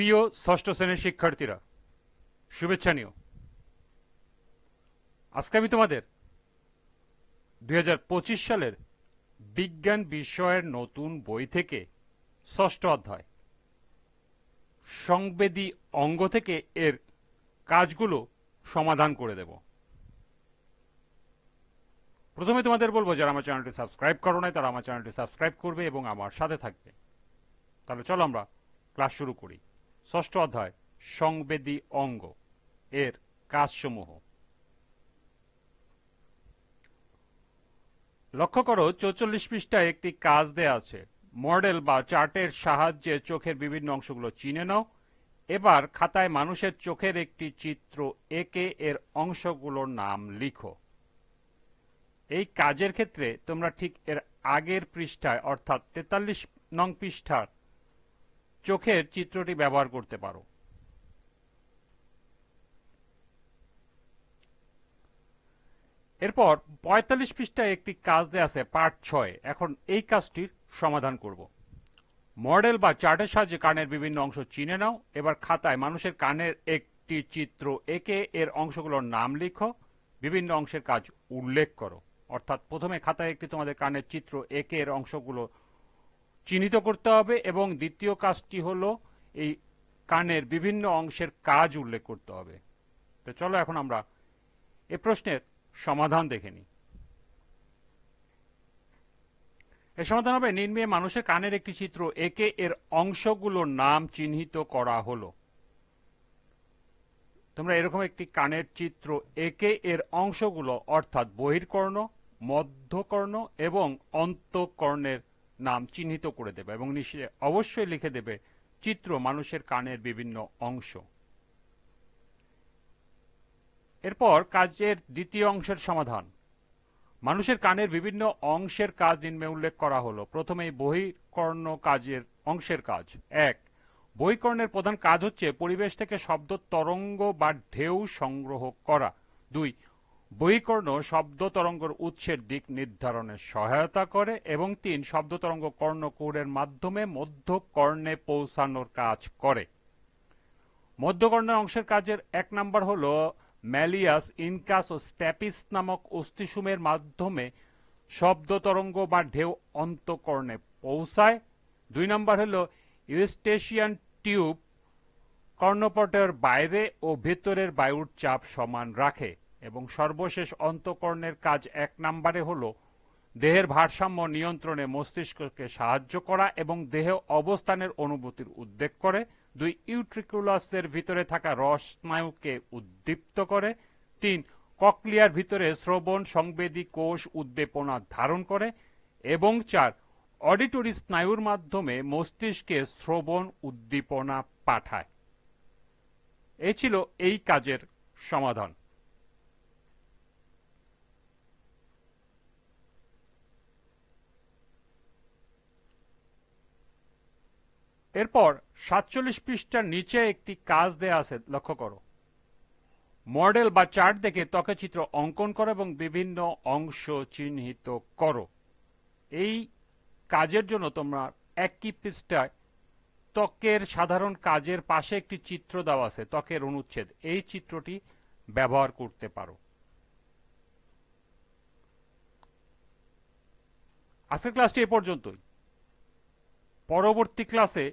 প্রিয় ষষ্ঠ শ্রেণির শিক্ষার্থীরা, শুভেচ্ছা নিও। আজকে আমি তোমাদের দু হাজার পঁচিশ সালের বিজ্ঞান বিষয়ের নতুন বই থেকে ষষ্ঠ অধ্যায়, সংবেদী অঙ্গ থেকে এর কাজগুলো সমাধান করে দেব। প্রথমে তোমাদের বলব, যারা আমার চ্যানেলটি সাবস্ক্রাইব করো নাই, তারা আমার চ্যানেলটি সাবস্ক্রাইব করবে এবং আমার সাথে থাকবে। তাহলে চলো আমরা ক্লাস শুরু করি। ষষ্ঠ অধ্যায়, সংবেদী অঙ্গ, এর কাজসমূহ। লক্ষ্য করো, চৌচল্লিশ পৃষ্ঠায় একটি কাজ দেয়া আছে। মডেল বা চার্টের সাহায্যে চোখের বিভিন্ন অংশগুলো চিনে নাও। এবার খাতায় মানুষের চোখের একটি চিত্র এঁকে এর অংশগুলোর নাম লিখো। এই কাজের ক্ষেত্রে তোমরা ঠিক এর আগের পৃষ্ঠায়, অর্থাৎ তেতাল্লিশ নং পৃষ্ঠার চোখের চিত্রটি ব্যবহার করতে পারো। এরপর পঁয়তাল্লিশ পৃষ্ঠায় একটি কাজ দেয়া আছে, পার্ট ছয়। এখন এই কাজটির সমাধান করব। মডেল বা চার্টের সাহায্যে কানের বিভিন্ন অংশ চিনে নাও। এবার খাতায় মানুষের কানের একটি চিত্র একে এর অংশগুলোর নাম লিখো। বিভিন্ন অংশের কাজ উল্লেখ করো। অর্থাৎ প্রথমে খাতায় একটি তোমাদের কানের চিত্র একে এর অংশগুলো চিহ্নিত করতে হবে এবং দ্বিতীয় কাজটি হলো এই কানের বিভিন্ন অংশের কাজ উল্লেখ করতে হবে। তো চলো এখন আমরা এ প্রশ্নের সমাধান দেখে নিই। এর সমাধান হবে, নিম্নে মানুষের কানের একটি চিত্র একে এর অংশগুলোর নাম চিহ্নিত করা হলো। তোমরা এরকম একটি কানের চিত্র একে এর অংশগুলো অর্থাৎ বহির্কর্ণ মধ্যকর্ণ এবং অন্তকর্ণের নাম চিহ্নিত করে দেবে এবং নিচে অবশ্যই লিখে দেবে চিত্র মানুষের কানের বিভিন্ন অংশ। এরপর কাজের দ্বিতীয় অংশের সমাধান। মানুষের কানের বিভিন্ন অংশের কাজ নিম্নে উল্লেখ করা হলো। প্রথমেই বহিকর্ণ কাজের অংশের কাজ। এক, বহিকর্ণের প্রধান কাজ হচ্ছে পরিবেশ থেকে শব্দ তরঙ্গ বা ঢেউ সংগ্রহ করা। দুই বহিকর্ণ শব্দ তরঙ্গের উৎসের দিক নির্ধারণে সহায়তা করে এবং তিন শব্দ তরঙ্গ কর্ণকৌড়ের মাধ্যমে মধ্যকর্ণে পৌঁছানোর কাজ করে। মধ্যকর্ণের অংশের কাজের এক নাম্বার হল ম্যালিয়াস ইনকাস ও স্ট্যাপিস নামক অস্থিসুমের মাধ্যমে শব্দ তরঙ্গ বা ঢেউ অন্তকর্ণে পৌঁছায়। দুই নম্বর হল ইউস্টেশিয়ান টিউব কর্ণপটের বাইরে ও ভেতরের বায়ুর চাপ সমান রাখে। এবং সর্বশেষ অন্তকর্ণের কাজ এক নম্বরে হল দেহের ভারসাম্য নিয়ন্ত্রণে মস্তিষ্ককে সাহায্য করা এবং দেহ অবস্থানের অনুভূতির উদ্বেগ করে। দুই, ইউট্রিকুলাসের ভিতরে থাকা রস স্নায়ুকে উদ্দীপ্ত করে। তিন, ককলিয়ার ভিতরে শ্রবণ, সংবেদী কোষ উদ্দীপনা ধারণ করে। এবং চার, অডিটরি স্নায়ুর মাধ্যমে মস্তিষ্কে শ্রবণ উদ্দীপনা পাঠায়। এ ছিল এই কাজের সমাধান। এরপর সাতচল্লিশ পৃষ্ঠার নিচে একটি কাজ দেয়া আছে, লক্ষ্য করো। মডেল বা চার্ট দেখে ত্বকের চিত্র অঙ্কন করো এবং বিভিন্ন অংশ চিহ্নিত করো। এই কাজের জন্য তোমরা একই পৃষ্ঠায় ত্বকের সাধারণ কাজের পাশে একটি চিত্র দেওয়া আছে, ত্বকের অনুচ্ছেদ। এই চিত্রটি ব্যবহার করতে পারো। আজকের ক্লাসটি এ পর্যন্তই। পরবর্তী ক্লাসে